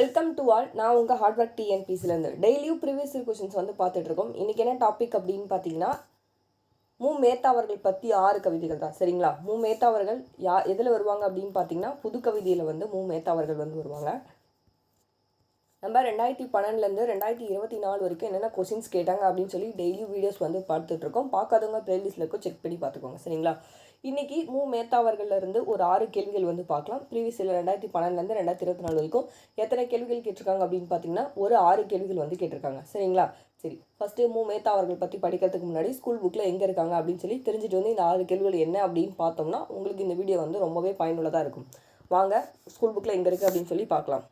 Welcome to all நான் உங்கள் hard work டிஎன்பிசிலேருந்து டெய்லியும் ப்ரீவியஸ் கொஷின்ஸ் வந்து பார்த்துட்ருக்கோம் இன்றைக்கி என்ன டாபிக் அப்படின்னு பார்த்தீங்கன்னா மு. மேத்தா அவர்கள் பற்றி ஆறு கவிதைகள் தான். சரிங்களா? மு. மேத்தா அவர்கள் யா எதில் வருவாங்க அப்படின்னு பார்த்தீங்கன்னா புது கவிதையில் வந்து மு. மேத்தா அவர்கள் வந்து வருவாங்க. நம்ம ரெண்டாயிரத்தி பன்னெண்டுலேருந்து ரெண்டாயிரத்தி இருபத்தி நாலு வரைக்கும் என்னென்ன கொஷின்ஸ் கேட்டாங்க அப்படின்னு சொல்லி டெய்லி வீடியோஸ் வந்து பார்த்துட்ருக்கோம் பார்க்காதவங்க பிளேலிஸ்ட்டில் இருக்கும் செக் பண்ணி பார்த்துக்கோங்க. சரிங்களா? இன்னைக்கு மு. மேத்தா ஒரு ஆறு கேள்விகள் வந்து பார்க்கலாம். ப்ரீவியஸ் இயர் ரெண்டாயிரத்தி பன்னெண்டுலேருந்து ரெண்டாயிரத்தி இருபத்தி நாலு வரைக்கும் எத்தனை கேள்விகள் கேட்டிருக்காங்க அப்படின்னு பார்த்தீங்கன்னா ஒரு ஆறு கேள்விகள் வந்து கேட்டிருக்காங்க. சரிங்களா? சரி ஃபஸ்ட்டு மு. மேத்தா அவர்கள் பற்றி படிக்கிறதுக்கு முன்னாடி ஸ்கூல் புக்கில் எங்கே இருக்காங்க அப்படின்னு சொல்லி தெரிஞ்சுட்டு வந்து இந்த ஆறு கேள்விகள் என்ன அப்படின்னு பார்த்தோம்னா உங்களுக்கு இந்த வீடியோ வந்து ரொம்பவே பயனுள்ளதாக இருக்கும். வாங்க ஸ்கூல் புக்கில் எங்கே இருக்குது அப்படின்னு சொல்லி பார்க்கலாம்.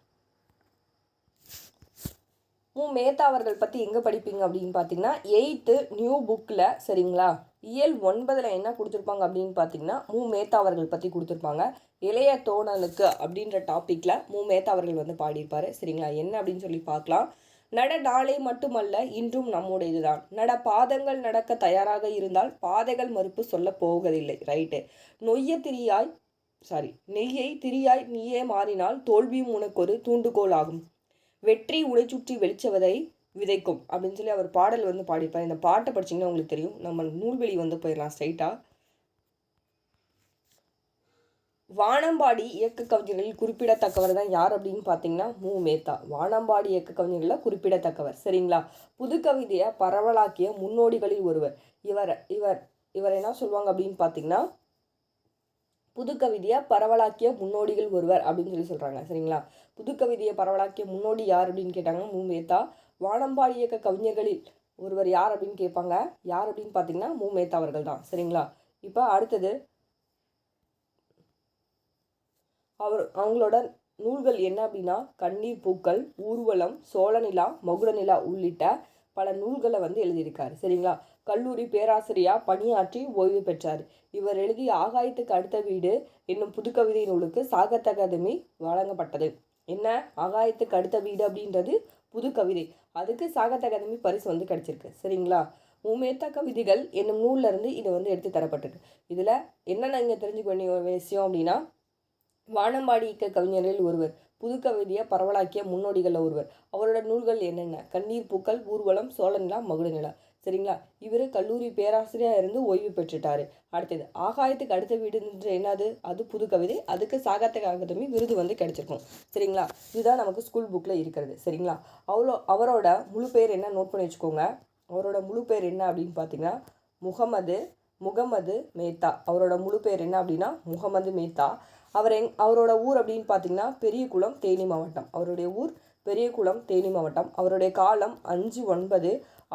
மு மேத்தா அவர்கள் பற்றி எங்கே படிப்பீங்க அப்படின்னு பார்த்தீங்கன்னா எயித்து நியூ புக்கில் சரிங்களா? இயல் ஒன்பதில் என்ன கொடுத்துருப்பாங்க அப்படின்னு பார்த்தீங்கன்னா மு மேத்தா அவர்கள் பற்றி கொடுத்துருப்பாங்க. இளைய தோணலுக்கு அப்படின்ற டாப்பிக்கில் மு மேத்தா அவர்கள் வந்து பாடியிருப்பார் சரிங்களா? என்ன அப்படின்னு சொல்லி பார்க்கலாம். நட நாளை மட்டுமல்ல இன்றும் நம்முடையதுதான். நட பாதங்கள் நடக்க தயாராக இருந்தால் பாதைகள் மறுப்பு சொல்ல போவதில்லை. ரைட்டு நொய்ய திரியாய் சாரி நெய்யை திரியாய் நீயே மாறினால் தோல்வியும் உனக்கு ஒரு தூண்டுகோல் ஆகும் வெற்றி உடை சுற்றி வெளிச்சவதை விதைக்கும் அப்படின்னு சொல்லி அவர் பாடல் வந்து பாடிப்பார் இந்த பாட்டை படிச்சிங்கன்னா உங்களுக்கு தெரியும். நம்ம நூல்வெளி வந்து போயிடலாம் ஸ்ட்ரைட்டாக வானம்பாடி இயக்க கவிஞர்களில் குறிப்பிடத்தக்கவர் தான் யார் அப்படின்னு பார்த்தீங்கன்னா மு. மேத்தா. வானம்பாடி இயக்க கவிஞர்களில் குறிப்பிடத்தக்கவர். சரிங்களா? புது கவிதையை பரவலாக்கிய முன்னோடிகளில் ஒருவர். இவர் இவர் இவர் என்ன சொல்லுவாங்க அப்படின்னு பார்த்தீங்கன்னா புது கவிதையை பரவலாக்கிய முன்னோடிகள் ஒருவர் அப்படின்னு சொல்லி சொல்கிறாங்க சரிங்களா? புது கவிதையை பரவலாக்கிய முன்னோடி யார் அப்படின்னு கேட்டாங்க மு வானம்பாடி இயக்க கவிஞர்களில் ஒருவர் யார் அப்படின்னு கேட்பாங்க. யார் அப்படின்னு பார்த்தீங்கன்னா மு அவர்கள் தான் சரிங்களா? இப்போ அடுத்தது அவர் அவங்களோட நூல்கள் என்ன அப்படின்னா கண்ணீர் பூக்கள் ஊர்வலம் சோழநிலா மகுடநிலா உள்ளிட்ட பல நூல்களை வந்து எழுதியிருக்காரு சரிங்களா? கல்லூரி பேராசிரியாக பணியாற்றி ஓய்வு பெற்றார். இவர் எழுதிய ஆகாயத்துக்கு அடுத்த வீடு என்னும் புதுக்கவிதை நூலுக்கு சாகித்ய அகாதமி வழங்கப்பட்டது. என்ன? ஆகாயத்துக்கு அடுத்த வீடு அப்படின்றது புது கவிதை அதுக்கு சாகித்ய அகாதமி பரிசு வந்து கிடச்சிருக்கு. சரிங்களா? உமேத்தா கவிதைகள் என்னும் நூல்லேருந்து இது வந்து எடுத்து தரப்பட்டிருக்கு. இதில் என்னென்ன இங்கே தெரிஞ்சுக்க வேண்டிய ஒரு விஷயம் அப்படின்னா வானம்பாடி இயக்க கவிஞரில் ஒருவர் புது கவிதையை பரவலாக்கிய முன்னோடிகளில் ஒருவர். அவரோட நூல்கள் என்னென்ன? கண்ணீர் பூக்கள் ஊர்வலம் சோழநிலா மகுடநிலா சரிங்களா? இவர் கல்லூரி பேராசிரியராக இருந்து ஓய்வு பெற்றுட்டாரு. அடுத்தது ஆகாயத்துக்கு அடுத்த வீடுன்ற என்னது? அது புது கவிதை. அதுக்கு சாகித்ய அகாதமி விருது வந்து கிடைச்சிருக்கும். சரிங்களா? இதுதான் நமக்கு ஸ்கூல் புக்கில் இருக்கிறது. சரிங்களா? அவ்வளோ அவரோட முழு பேர் என்ன? நோட் பண்ணி வச்சுக்கோங்க. அவரோட முழு பேர் என்ன அப்படின்னு பார்த்தீங்கன்னா முகமது முகமது மேத்தா. அவரோட முழு பேர் என்ன அப்படின்னா முகமது மேத்தா. அவர் எங் அவரோட ஊர் அப்படின்னு பார்த்தீங்கன்னா பெரியகுளம் தேனி மாவட்டம். அவருடைய ஊர் பெரியகுளம் தேனி மாவட்டம். அவருடைய காலம் அஞ்சு ஒன்பது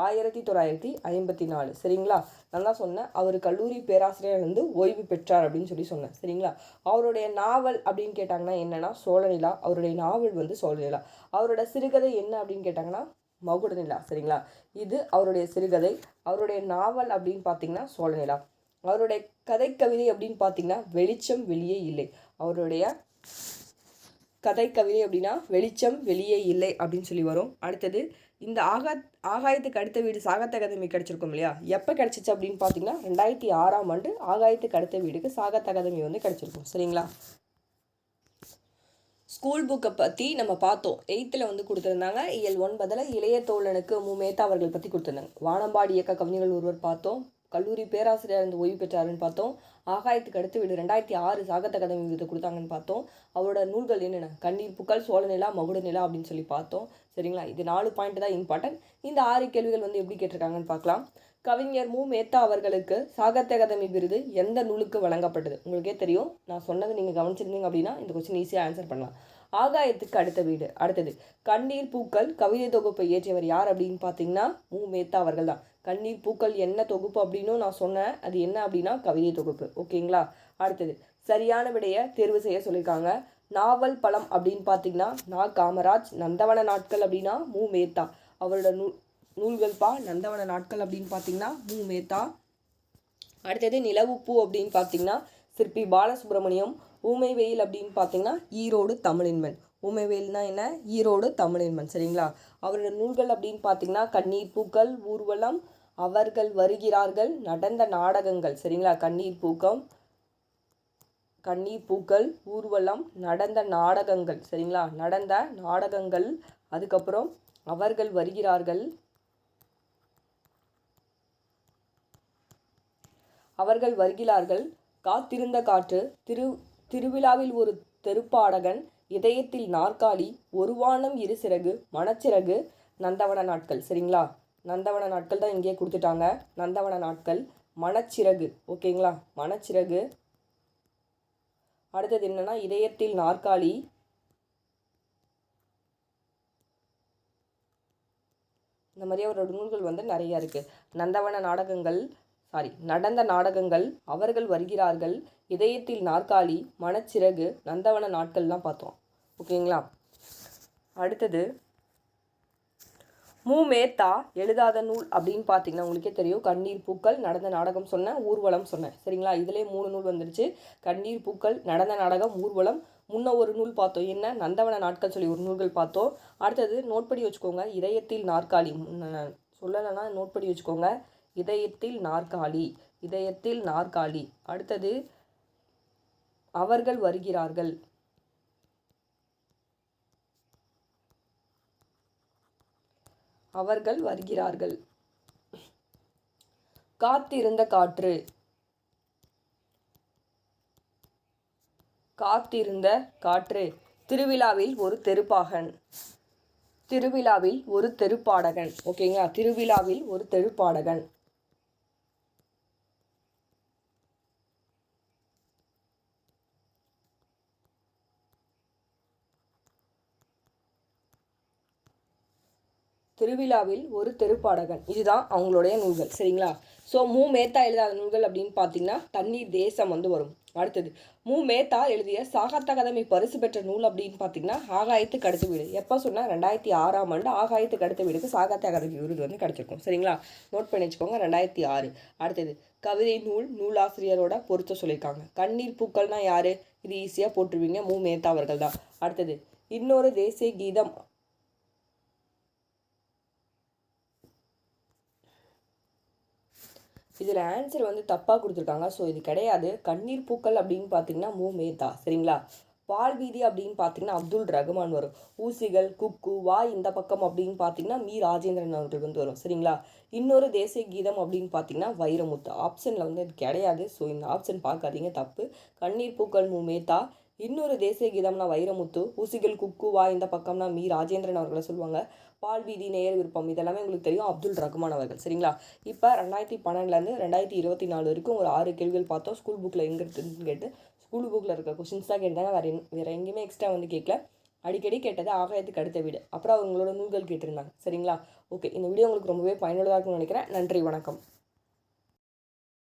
ஆயிரத்தி தொள்ளாயிரத்தி ஐம்பத்தி நாலு. சரிங்களா? நல்லா சொன்னேன் அவர் கல்லூரி பேராசிரியர் வந்து ஓய்வு பெற்றார் அப்படின்னு சொல்லி சொன்னேன். சரிங்களா? அவருடைய நாவல் அப்படின்னு கேட்டாங்கன்னா என்னென்னா சோழநிலா. அவருடைய நாவல் வந்து சோழநிலா. அவரோட சிறுகதை என்ன அப்படின்னு கேட்டாங்கன்னா மகுடநிலா. சரிங்களா? இது அவருடைய சிறுகதை. அவருடைய நாவல் அப்படின்னு பார்த்தீங்கன்னா சோழநிலா. அவருடைய கதை கவிதை அப்படின்னு பார்த்தீங்கன்னா வெளிச்சம் வெளியே இல்லை. அவருடைய கதை கவிதை அப்படின்னா வெளிச்சம் வெளியே இல்லை அப்படின்னு சொல்லி வரும். அடுத்தது இந்த ஆகா ஆகாயத்துக்கு அடுத்த வீடு சாகத்த அகாதமி கிடச்சிருக்கும் இல்லையா? எப்போ கிடச்சிச்சு அப்படின்னு பார்த்தீங்கன்னா ரெண்டாயிரத்தி ஆறாம் ஆண்டு ஆகாயத்துக்கு அடுத்த வீடுக்கு சாகத்த அகாதமி வந்து கிடச்சிருக்கும். சரிங்களா? ஸ்கூல் புக்கை பற்றி நம்ம பார்த்தோம். எயித்தில் வந்து கொடுத்துருந்தாங்க. இயல் ஒன்பதில் இளைய தோழனுக்கு மு மேத்தா அவர்கள் பற்றி கொடுத்துருந்தாங்க. வானம்பாடி இயக்க கவிஞர்கள் ஒருவர் பார்த்தோம். கல்லூரி பேராசிரியர் இருந்து ஓய்வு பெற்றாருன்னு பார்த்தோம். ஆகாயத்துக்கு அடுத்து வீடு ரெண்டாயிரத்தி ஆறு சாகித்ய அகாதமி விருது கொடுத்தாங்கன்னு பார்த்தோம். அவரோட நூல்கள் என்னென்ன? கண்ணீர் புக்கள் மகுட நிலா அப்படின்னு சொல்லி பார்த்தோம். சரிங்களா? இது நாலு பாயிண்ட் தான் இம்பார்ட்டன்ட் இந்த ஆறு கேள்விகள் வந்து எப்படி கேட்டிருக்காங்கன்னு பார்க்கலாம். கவிஞர் மு. மேத்தா அவர்களுக்கு சாகித்ய அகாதமி விருது எந்த நூலுக்கு வழங்கப்பட்டது? உங்களுக்கே தெரியும். நான் சொன்னது நீங்கள் கவனிச்சிருந்தீங்க அப்படின்னா இந்த கொஸ்டின் ஈஸியாக ஆன்சர் பண்ணலாம். ஆகாயத்துக்கு அடுத்த வீடு அடுத்தது. கண்ணீர் பூக்கள் கவிதை தொகுப்பை இயற்றியவர் யார் அப்படின்னு பார்த்தீங்கன்னா மு. மேத்தா அவர்கள் தான் கண்ணீர் பூக்கள் என்ன தொகுப்பு அப்படின்னும் நான் சொன்னேன். அது என்ன அப்படின்னா கவிதை தொகுப்பு. ஓகேங்களா? அடுத்தது. சரியான விடையை தேர்வு செய்ய சொல்லியிருக்காங்க. நாவல் பழம் அப்படின்னு பார்த்தீங்கன்னா நா. காமராஜ் நந்தவன நாட்கள் அப்படின்னா மு. மேத்தா. அவரோட நூல் நூல்கள்பா நந்தவன நாட்கள் அப்படின்னு பார்த்தீங்கன்னா மு. மேத்தா. அடுத்தது நிலவுப்பூ அப்படின்னு பார்த்தீங்கன்னா சிற்பி பாலசுப்ரமணியம் ஊமை வெயில் அப்படின்னு பார்த்தீங்கன்னா ஈரோடு தமிழின்மன் ஊமை வெயில்னா என்ன? ஈரோடு தமிழின்மன் சரிங்களா? அவரோட நூல்கள் அப்படின்னு பார்த்தீங்கன்னா கண்ணீர் பூக்கள் ஊர்வலம் அவர்கள் வருகிறார்கள் நடந்த நாடகங்கள் சரிங்களா? கண்ணீர் பூக்கம் கண்ணீர் பூக்கள் ஊர்வலம் நடந்த நாடகங்கள் சரிங்களா? நடந்த நாடகங்கள் அதுக்கப்புறம் அவர்கள் வருகிறார்கள். அவர்கள் வருகிறார்கள். காத்திருந்த காற்று திரு திருவிழாவில் ஒரு தெருப்பாடகன் இதயத்தில் நாற்காலி ஒரு வானம் இரு சிறகு மனச்சிறகு நந்தவன நாட்கள். சரிங்களா? நந்தவன நாட்கள் தான் இங்கேயே கொடுத்துட்டாங்க. நந்தவன நாட்கள் மனச்சிறகு. ஓகேங்களா? மனச்சிறகு. அடுத்தது என்னன்னா இதயத்தில் நாற்காலி இந்த மாதிரி அவரோட நூல்கள் வந்து நிறைய இருக்குது நந்தவன நாடகங்கள் சாரி நடந்த நாடகங்கள் அவர்கள் வருகிறார்கள். இதயத்தில் நாற்காலி மனச்சிறகு நந்தவன நாட்கள்லாம் பார்த்தோம். ஓகேங்களா? அடுத்தது மூ. மேத்தா எழுதாத நூல் அப்படின்னு பார்த்தீங்கன்னா உங்களுக்கே தெரியும். கண்ணீர் பூக்கள் நடந்த நாடகம் சொன்னேன் ஊர்வலம் சொன்னேன் சரிங்களா? இதிலே மூணு நூல் வந்துருச்சு. கண்ணீர் பூக்கள் நடந்த நாடகம் ஊர்வலம். முன்ன ஒரு நூல் பார்த்தோம். என்ன? நந்தவன நாட்கள் சொல்லி ஒரு நூல்கள் பார்த்தோம். அடுத்தது நோட் பண்ணி வச்சுக்கோங்க. இதயத்தில் நாற்காலி. முன்ன சொல்லலைன்னா நோட் பண்ணி வச்சுக்கோங்க. இதயத்தில் நாற்காலி இதயத்தில் நாற்காலி. அடுத்தது அவர்கள் வருகிறார்கள். அவர்கள் வருகிறார்கள். காத்திருந்த காற்று. காத்திருந்த காற்று. திருவிழாவில் ஒரு தெருப்பாகன். திருவிழாவில் ஒரு தெருப்பாடகன். ஓகேங்களா? திருவிழாவில் ஒரு தெருப்பாடகன். திருவிழாவில் ஒரு தெருப்பாடகன். இதுதான் அவங்களுடைய நூல்கள். சரிங்களா? ஸோ மு. மேத்தா எழுதாத நூல்கள் அப்படின்னு பார்த்தீங்கன்னா தண்ணீர் தேசம் வந்து வரும். அடுத்தது மு. மேத்தா எழுதிய சாகத்த கதமை பரிசு பெற்ற நூல் அப்படின்னு பார்த்தீங்கன்னா ஆகாயத்துக்கு அடுத்த வீடு. எப்போ சொன்னால் ரெண்டாயிரத்தி ஆறாம் ஆண்டு ஆகாயத்துக்கு அடுத்த வீடுக்கு சாகத்த அகாதமி விருது வந்து கிடச்சிருக்கும். சரிங்களா? நோட் பண்ணி வச்சுக்கோங்க ரெண்டாயிரத்தி ஆறு. அடுத்தது கவிதை நூல் நூலாசிரியரோட பொருத்த சொல்லியிருக்காங்க. கண்ணீர் பூக்கள்னா யார்? இது ஈஸியாக போட்டுருவீங்க. மு. மேத்தா அவர்கள் தான். அடுத்தது இன்னொரு தேசிய கீதம் இதில் ஆன்சர் வந்து தப்பாக கொடுத்துருக்காங்க. ஸோ இது கிடையாது. கண்ணீர் பூக்கள் அப்படின்னு பார்த்தீங்கன்னா மூ. மேத்தா. சரிங்களா? பால் வீதி அப்படின்னு பார்த்தீங்கன்னா அப்துல் ரகுமான் வரும். ஊசிகள் குக்கு வா இந்த பக்கம் அப்படின்னு பார்த்தீங்கன்னா மீ. ராஜேந்திரன் அவர்கள் வந்து வரும். சரிங்களா? இன்னொரு தேசிய கீதம் அப்படின்னு பார்த்தீங்கன்னா வைரமுத்து. ஆப்ஷனில் வந்து இது கிடையாது. ஸோ இந்த ஆப்ஷன் பார்க்காதீங்க. தப்பு. கண்ணீர் பூக்கள் மூ. மேத்தா. இன்னொரு தேசிய கீதம்னா வைரமுத்து. ஊசிகள் குக்கு வா இந்த பக்கம்னா மீ. ராஜேந்திரன் அவர்களை சொல்லுவாங்க. பால் வீதி நேர் விருப்பம். இதெல்லாமே உங்களுக்கு தெரியும். அப்துல் ரகுமான் அவர்கள். சரிங்களா? இப்போ ரெண்டாயிரத்தி பன்னெண்டுலேருந்து ரெண்டாயிரத்தி இருபத்தி நாலு வரைக்கும் ஒரு ஆறு கேள்விகள் பார்த்தோம். ஸ்கூல் புக்கில் எங்கே இருக்குன்னு கேட்டு ஸ்கூல் புக்கில் இருக்க கொஷின்ஸ் தான் கேட்டாங்க. வேறு வேறு எங்கேயுமே எக்ஸ்ட்ரா வந்து கேட்கல அடிக்கடி கேட்டது ஆகாயத்துக்கு அடுத்த வீடு. அப்புறம் அவங்களோட நூல்கள் கேட்டிருந்தாங்க. சரிங்களா? ஓகே இந்த வீடியோ உங்களுக்கு ரொம்பவே பயனுள்ளதாக இருக்கும்னு நினைக்கிறேன். நன்றி வணக்கம்.